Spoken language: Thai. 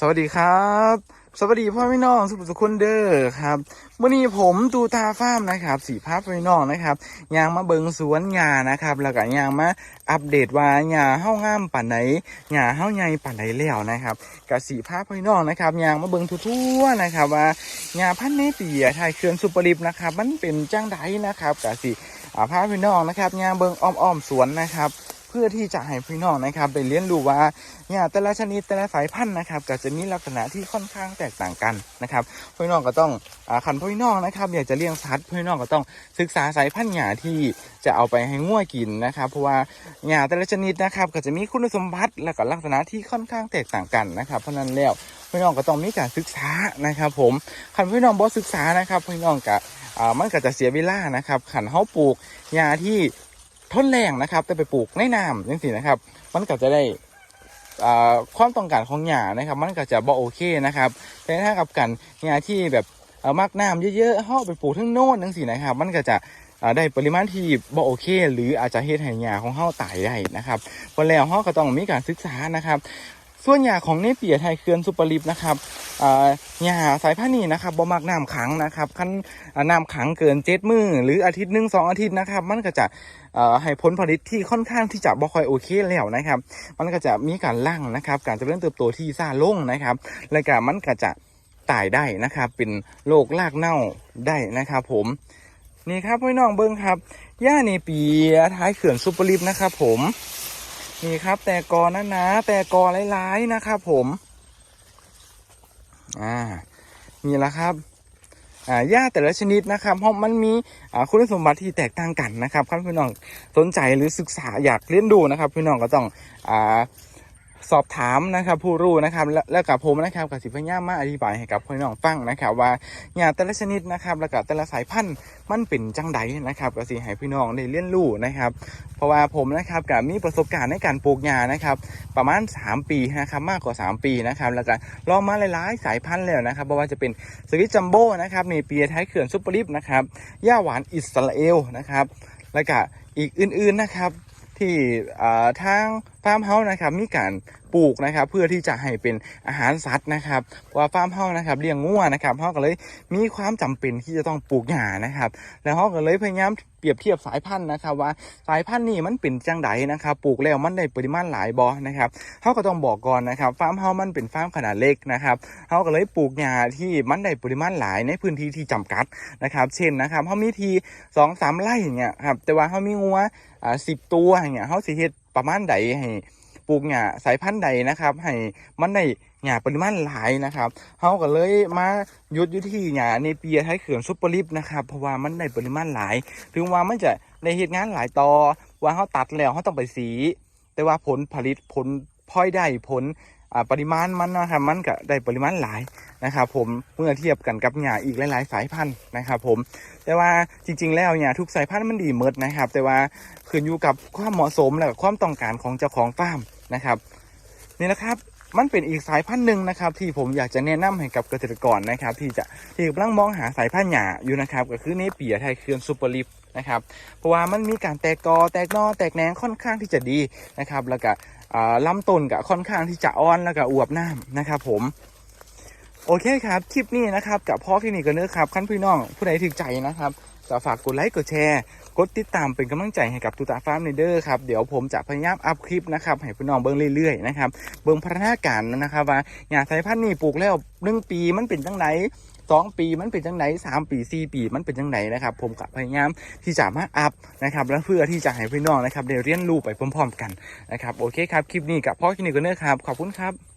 สวัสดีครับ สวัสดีพ่อพี่น้องสุขสุคนเด้อครับวันนี้ผมตูตาฟาร์มนะครับสีภาพพี่น้องนะครับยางมาเบิงสวนหญ้านะครับ แล้วก็ยางมาอัปเดตว่าหญ้าเฮ้างามป่านไหนหญ้าเฮ้าใหญ่ป่านไหนแล้วนะครับกับสีภาพพี่น้องนะครับยางมาเบิงทั่วๆนะครับ ว่าหญ้าพันธุ์เนเปียไทยเขื่อนสุปริบนะครับ มันเป็นจ้างไดนะครับกับสีภาพพี่น้องนะครับยางเบิงอ้อมๆสวนนะครับ เพื่อที่จะให้พี่น้องนะครับไปเรียนรู้ว่าเนี่ยแต่ละชนิดแต่ละสายพันธุ์นะครับก็จะมีลักษณะที่ค่อนข้างแตกต่างกันนะครับพี่น้องก็ต้องอาคันพี่น้องนะครับอยากจะเลี้ยงสัตว์พี่น้องก็ต้องศึกษาสายพันธุ์หญ้าที่จะเอาไปให้ง่วกินนะครับเพราะว่าหญ้าแต่ละชนิดนะครับก็จะมีคุณสมบัติและก็ลักษณะที่ค่อนข้างแตกต่างกันนะครับ เพราะนั้นแล้วพี่น้องก็ต้องมีการศึกษานะครับ ผมคันพี่น้องบ่ศึกษานะครับพี่น้องก็มันก็จะเสียเวลานะครับขันเขาปลูกหญ้าที่ ทนแรงนะครับ แต่ไปปลูกในน้ำนี่สินะครับ มันก็จะได้อ่าความต้องการของหญ้านะครับ มันก็จะบ่โอเคนะครับ แต่ถ้ากับกันหญ้าที่แบบเอ่อมักน้ำเยอะๆเฮาไปปลูกทั้งโน่นทั้งสินะครับ มันก็จะได้ปริมาณที่บ่โอเค หรืออาจจะเฮ็ดให้หญ้าของเฮาตายได้นะครับพอแล้วเฮาก็ต้องมีการศึกษานะครับ ส่วนหญ้าของเนเปียไทยเคือนซุปเปอร์ลิปนะครับอ่าหญ้าสายพันธุ์นี้นะครับบ่มักน้ำขังนะครับคันน้ำขังเกินเจ็ดมือหรืออาทิตย์หนึ่งสองอาทิตย์นะครับ มันก็จะให้ผลผลิตที่ค่อนข้างที่จะบ่ค่อยโอเคแล้วนะครับ มันก็จะมีการลั่งนะครับ การจะเริญเติบโตที่ซ่าลงนะครับ และก็มันก็จะตายได้นะครับ เป็นโรครากเน่าได้นะครับ ผมนี่ครับพี่น้องเบิ้งครับย่าในปีท้ายเขื่อนซุปเปอร์ลิฟนะครับผม นี่ครับแต่กอนะนะ แต่กอร้ายๆนะครับผมอ่านี่แหละครับอ่าหญ้าแต่ละชนิดนะครับเพราะมันมีอ่าคุณสมบัติที่แตกต่างกันนะครับครับพี่น้องสนใจหรือศึกษาอยากเรียนดูนะครับพี่น้องก็ต้องอ่า สอบถามนะครับผู้รู้นะครับและแล้วกับผมนะครับกับสิพยายามาอธิบายให้กับพี่น้องฟังนะครับ ว่าหญ้าแต่ละชนิดนะครับแล้วก็แต่ละสายพันธุ์มันเป็นจังใดนะครับก็สิให้พี่น้องได้เรียนรู้นะครับ เพราะว่าผมนะครับกับมีประสบการณ์ในการปลูกหญ้านะครับประมาณ 3 ปีนะครับมากกว่า 3 ปีนะครับแล้วก็ลองมาหลายๆสายพันธุ์แล้วนะครับเพราะว่าจะเป็นสวิตจัมโบ้นะครับในเปียท้ายเขื่อนซุปเปอร์ลิฟนะครับย่าหวานอิสราเอลนะครับแล้วก็อีกอื่นๆนะครับที่ทาง ฟาร์มเฮาส์นะครับมีการปลูกนะครับเพื่อที่จะให้เป็นอาหารสัตว์นะครับว่าฟาร์มเฮาส์นะครับเลี้ยงงัวนะครับเฮาก็เลยมีความจำเป็นที่จะต้องปลูกหญ้านะครับ แล้วเฮาก็เลยพยายามเปรียบเทียบสายพันธุ์นะครับว่าสายพันธุ์นี้มันเป็นจังไดนะครับปลูกแล้วมันได้ปริมาณหลายบ่นะครับเฮาก็ต้องบอกก่อนนะครับฟาร์มเฮามันเป็นฟาร์มขนาดเล็กนะครับเขาก็เลยปลูกหญ้าที่มันได้ปริมาณหลายในพื้นที่ที่จำกัดนะครับเช่นนะครับเขามีทีสองสามไร่อย่างเงี้ยครับแต่ว่าเขามีงัวอ่าสิบตัวอย่างเงี้ยเขาสิเฮ็ด ประมาณใดให้ปลูกหญ้าสายพันธุ์ใดนะครับ ให้มันได้หญ้าปริมาณหลายนะครับเขาก็เลยมายุดยุที่หญ้าในเปียไทยเขื่อนซุปเปอร์ลิฟนะครับเพราะว่ามันได้ปริมาณหลาย ถึงว่ามันจะในเหตุงานหลายต่อว่าเขาตัดแล้วเขาต้องไปสี แต่ว่าผลผลิตผลพ้อยได้ผล ปริมาณมันนะครับมันก็ได้ปริมาณหลายนะครับผมเมื่อเทียบกันกับหญ้าอีกหลายๆ สายพันธุ์นะครับผมแต่ว่าจริง ๆ แล้วหญ้าทุกสายพันธุ์มันดีหมิดนะครับ แต่ว่าขึ้นอยู่กับความเหมาะสมและความต้องการของเจ้าของฟาร์มนะครับนี่นะครับมันเป็นอีกสายพันธุ์หนึ่งนะครับ ที่ผมอยากจะแนะนำให้กับเกษตรกรนะครับ ที่จะที่กำลังมองหาสายพันธุ์หญ้าอยู่นะครับ ก็คือเนเปียไทยเคือนซูเปอร์ลิฟนะครับเพราะว่ามันมีการแตกกอแตกนอแตกแหนงค่อนข้างที่จะดีนะครับ แล้วก็ ลำต้นก็ค่อนข้างที่จะอ่อนแล้วก็อวบน้ำนะครับ ผม โอเคครับ คลิปนี้นะครับกับพ่อที่นี่ก็เนื้อครับขั้นพี่น้องผู้ใดถึกใจนะครับก็ฝากกดไลค์กดแชร์ กดติดตามเป็นกำลังใจให้กับตูตาฟาร์มในเด้อครับ เดี๋ยวผมจะพยายามอัพคลิปนะครับให้พี่น้องเบิ่งเรื่อยๆนะครับ เบิ่งพัฒนาการนะครับว่าหญ้าสายพันธุ์นี้ปลูกแล้วหนึ่งปีมันเป็นจังไหน สองปีมันเป็นจังไหนสามปีสี่ปีมันเป็นจังไหนนะครับ ผมกับพยายามที่จะมาอัพนะครับและเพื่อที่จะให้พี่น้องนะครับได้เรียนรู้ไปพร้อมๆกันนะครับโอเคครับคลิปนี้กับพ่อที่นี่ก็เนื้อครับขอบคุณครับ